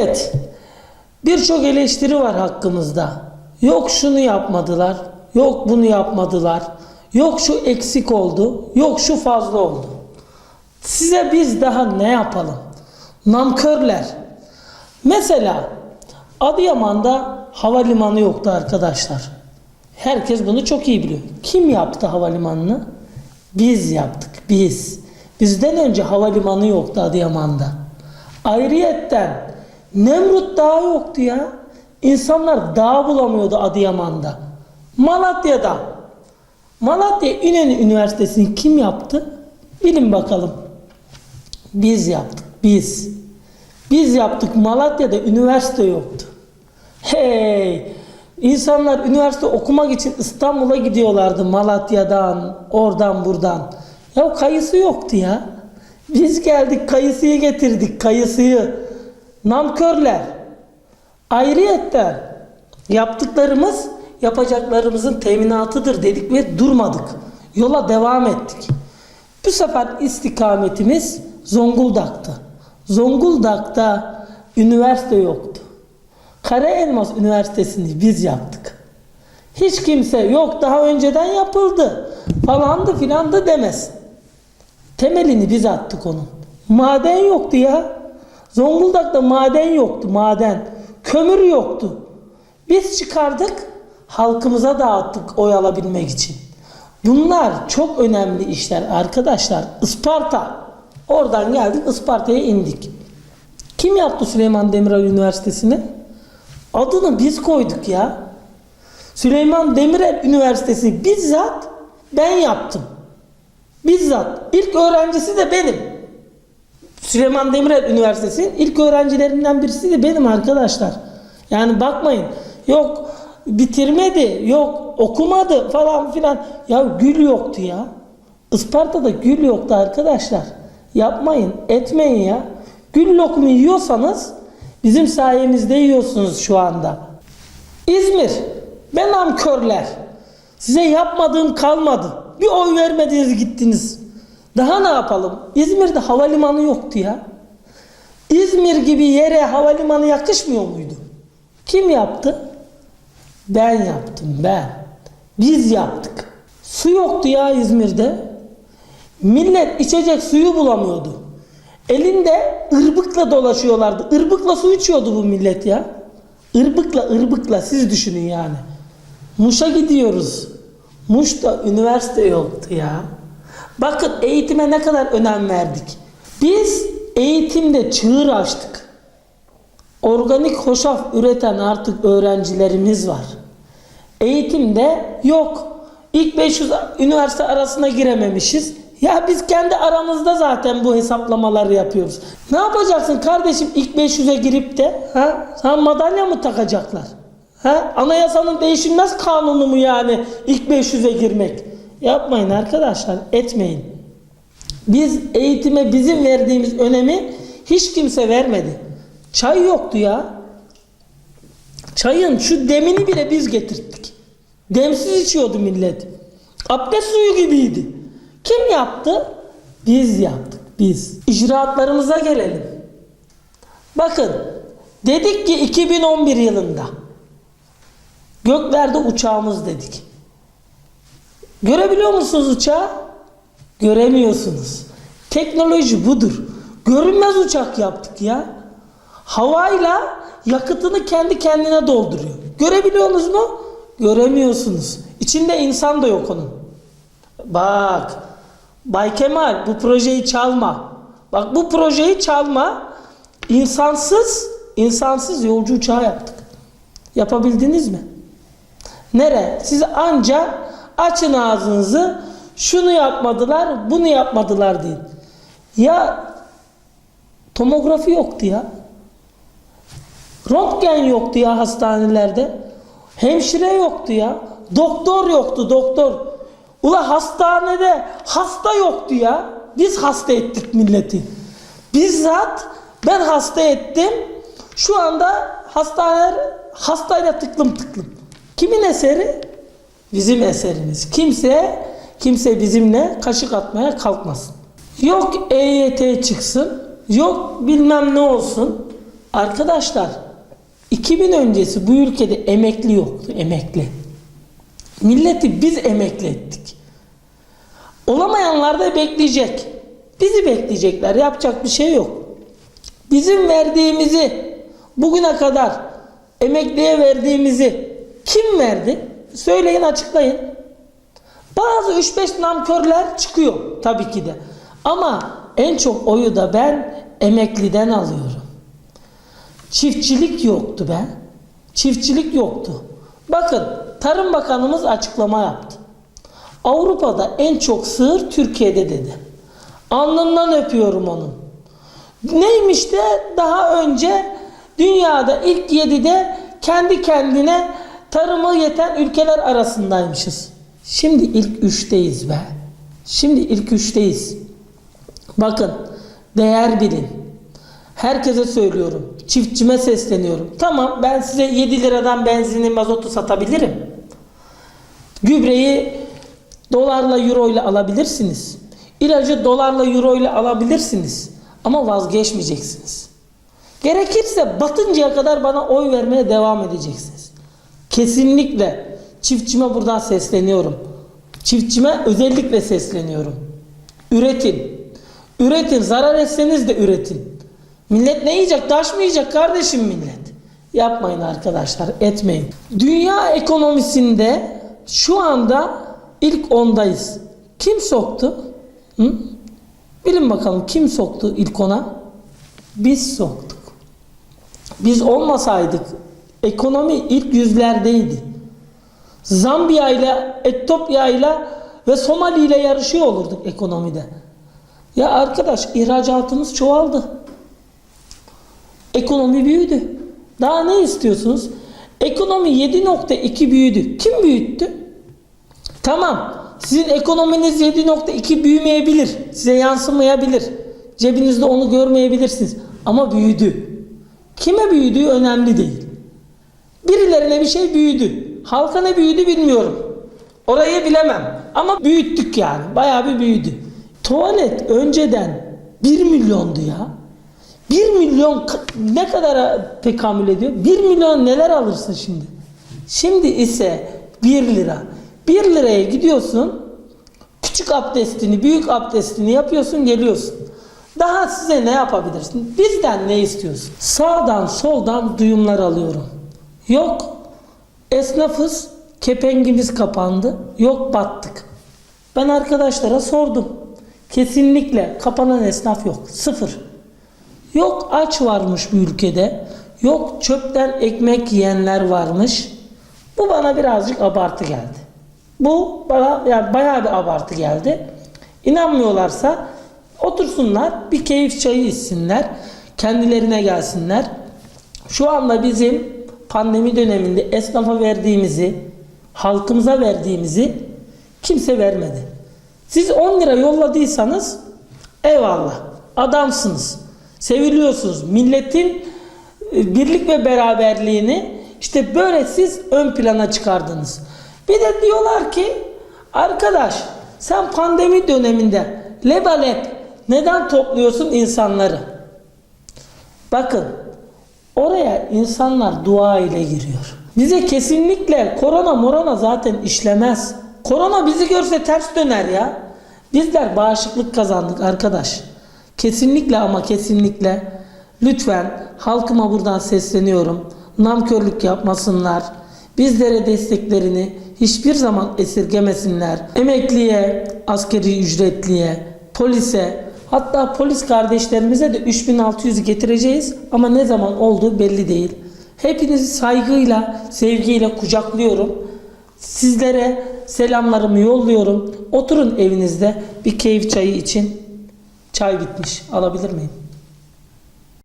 Evet. Birçok eleştiri var hakkımızda. Yok şunu yapmadılar. Yok bunu yapmadılar. Yok şu eksik oldu. Yok şu fazla oldu. Size biz daha ne yapalım? Namkörler. Mesela Adıyaman'da havalimanı yoktu arkadaşlar. Herkes bunu çok iyi biliyor. Kim yaptı havalimanını? Biz yaptık. Biz. Bizden önce havalimanı yoktu Adıyaman'da. Ayrıyetten Nemrut Dağı yoktu ya. İnsanlar dağ bulamıyordu Adıyaman'da. Malatya'da. Malatya İnönü Üniversitesi'ni kim yaptı? Bilin bakalım. Biz yaptık. Biz. Biz yaptık. Malatya'da üniversite yoktu. Hey! İnsanlar üniversite okumak için İstanbul'a gidiyorlardı Malatya'dan, oradan buradan. Ya kayısı yoktu ya. Biz geldik kayısıyı getirdik kayısıyı. Namkörler. Ayrıyetten yaptıklarımız yapacaklarımızın teminatıdır dedik ve durmadık. Yola devam ettik. Bu sefer istikametimiz Zonguldak'tı. Zonguldak'ta üniversite yoktu. Karaelmas Üniversitesi'ni biz yaptık. Hiç kimse yok daha önceden yapıldı falandı filandı demez. Temelini biz attık onun. Maden yoktu ya. Zonguldak'ta maden yoktu maden. Kömür yoktu. Biz çıkardık halkımıza dağıttık oy alabilmek için. Bunlar çok önemli işler arkadaşlar. Isparta. Oradan geldik Isparta'ya indik. Kim yaptı Süleyman Demirel Üniversitesi'ni? Adını biz koyduk ya. Süleyman Demirel Üniversitesi bizzat ben yaptım. Bizzat. İlk öğrencisi de benim. Süleyman Demirel Üniversitesi'nin ilk öğrencilerinden birisi de benim arkadaşlar. Yani bakmayın. Yok bitirmedi, yok okumadı falan filan. Ya gül yoktu ya. Isparta'da gül yoktu arkadaşlar. Yapmayın, etmeyin ya. Gül lokumu yiyorsanız bizim sayemizde yiyorsunuz şu anda. İzmir, ben namkörler. Size yapmadığım kalmadı. Bir oy vermediniz gittiniz. Daha ne yapalım? İzmir'de havalimanı yoktu ya. İzmir gibi yere havalimanı yakışmıyor muydu? Kim yaptı? Ben yaptım ben. Biz yaptık. Su yoktu ya İzmir'de. Millet içecek suyu bulamıyordu. Elinde ırbıkla dolaşıyorlardı. Irbıkla su içiyordu bu millet ya. Irbıkla ırbıkla siz düşünün yani. Muş'a gidiyoruz. Muş'ta üniversite yoktu ya. Bakın eğitime ne kadar önem verdik. Biz eğitimde çığır açtık. Organik hoşaf üreten artık öğrencilerimiz var. Eğitimde yok. İlk 500 üniversite arasına girememişiz. Ya biz kendi aramızda zaten bu hesaplamaları yapıyoruz. Ne yapacaksın kardeşim ilk 500'e girip de ha? Sana madalya mı takacaklar? Ha? Anayasanın değişilmez kanunu mu yani ilk 500'e girmek? Yapmayın arkadaşlar, etmeyin. Biz eğitime bizim verdiğimiz önemi hiç kimse vermedi. Çay yoktu ya. Çayın şu demini bile biz getirttik. Demsiz içiyordu millet. Abdest suyu gibiydi. Kim yaptı? Biz yaptık. Biz. İcraatlarımıza gelelim. Bakın dedik ki 2011 yılında göklerde uçağımız dedik. Görebiliyor musunuz uçağı? Göremiyorsunuz. Teknoloji budur. Görünmez uçak yaptık ya. Havayla yakıtını kendi kendine dolduruyor. Görebiliyorsunuz mu? Göremiyorsunuz. İçinde insan da yok onun. Bak. Bay Kemal bu projeyi çalma. Bak bu projeyi çalma. İnsansız, insansız yolcu uçağı yaptık. Yapabildiniz mi? Nere? Siz anca açın ağzınızı şunu yapmadılar, bunu yapmadılar deyin. Ya tomografi yoktu ya. Röntgen yoktu ya hastanelerde. Hemşire yoktu ya. Doktor yoktu doktor. Ula hastanede hasta yoktu ya. Biz hasta ettik milleti. Bizzat ben hasta ettim. Şu anda hastaneler hastayla tıklım tıklım. Kimin eseri? Bizim eserimiz. Kimse kimse bizimle kaşık atmaya kalkmasın. Yok EYT çıksın. Yok bilmem ne olsun. Arkadaşlar 2000 öncesi bu ülkede emekli yoktu. Emekli. Milleti biz emekli ettik. Olamayanlar da bekleyecek. Bizi bekleyecekler. Yapacak bir şey yok. Bizim verdiğimizi bugüne kadar emekliye verdiğimizi kim verdi? Söyleyin açıklayın. Bazı 3-5 namkörler çıkıyor tabii ki de. Ama en çok oyu da ben emekliden alıyorum. Çiftçilik yoktu be. Çiftçilik yoktu. Bakın Tarım Bakanımız açıklama yaptı. Avrupa'da en çok sığır Türkiye'de dedi. Alnından öpüyorum onun. Neymiş de daha önce dünyada ilk 7'de kendi kendine tarımı yeten ülkeler arasındaymışız. Şimdi ilk 3'teyiz be. Şimdi ilk 3'teyiz. Bakın değer bilin. Herkese söylüyorum. Çiftçime sesleniyorum. Tamam ben size 7 liradan benzini mazotu satabilirim. Gübreyi dolarla euro ile alabilirsiniz. İlacı dolarla euro ile alabilirsiniz. Ama vazgeçmeyeceksiniz. Gerekirse batıncaya kadar bana oy vermeye devam edeceksiniz. Kesinlikle çiftçime buradan sesleniyorum. Çiftçime özellikle sesleniyorum. Üretin. Üretin. Zarar etseniz de üretin. Millet ne yiyecek? Taş mı yiyecek kardeşim millet? Yapmayın arkadaşlar. Etmeyin. Dünya ekonomisinde şu anda ilk ondayız. Kim soktu? Hı? Bilin bakalım kim soktu ilk ona? Biz soktuk. Biz olmasaydık ekonomi ilk yüzlerdeydi. Zambiya ile, Etiyopya ile ve Somali ile yarışıyor olurduk ekonomide. Ya arkadaş ihracatımız çoğaldı. Ekonomi büyüdü. Daha ne istiyorsunuz? Ekonomi 7.2 büyüdü. Kim büyüttü? Tamam. Sizin ekonominiz 7.2 büyümeyebilir. Size yansımayabilir. Cebinizde onu görmeyebilirsiniz. Ama büyüdü. Kime büyüdüğü önemli değil. Birilerine bir şey büyüdü. Halka ne büyüdü bilmiyorum. Orayı bilemem. Ama büyüttük yani. Bayağı bir büyüdü. Tuvalet önceden 1 milyondu ya. 1 milyon ne kadara tekamül ediyor? 1 milyon neler alırsın şimdi? Şimdi ise 1 lira. 1 liraya gidiyorsun. Küçük abdestini, büyük abdestini yapıyorsun, geliyorsun. Daha size ne yapabilirsin? Bizden ne istiyorsun? Sağdan soldan duyumlar alıyorum. Yok esnafız, kepengimiz kapandı. Yok battık. Ben arkadaşlara sordum. Kesinlikle kapanan esnaf yok. Sıfır. Yok aç varmış bu ülkede. Yok çöpten ekmek yiyenler varmış. Bu bana birazcık abartı geldi. Bu bana yani bayağı bir abartı geldi. İnanmıyorlarsa otursunlar bir keyif çayı içsinler. Kendilerine gelsinler. Şu anda bizim pandemi döneminde esnafa verdiğimizi, halkımıza verdiğimizi kimse vermedi. Siz 10 lira yolladıysanız eyvallah adamsınız. Seviliyorsunuz. Milletin e, birlik ve beraberliğini işte böyle siz ön plana çıkardınız. Bir de diyorlar ki arkadaş sen pandemi döneminde lebalep neden topluyorsun insanları? Bakın oraya insanlar dua ile giriyor. Bize kesinlikle korona morona zaten işlemez. Korona bizi görse ters döner ya. Bizler bağışıklık kazandık arkadaş. Kesinlikle ama kesinlikle lütfen halkıma buradan sesleniyorum. Namkörlük yapmasınlar. Bizlere desteklerini hiçbir zaman esirgemesinler. Emekliye, askeri ücretliye, polise, hatta polis kardeşlerimize de 3600 getireceğiz ama ne zaman olduğu belli değil. Hepinizi saygıyla, sevgiyle kucaklıyorum. Sizlere selamlarımı yolluyorum. Oturun evinizde bir keyif çayı için. Çay bitmiş. Alabilir miyim?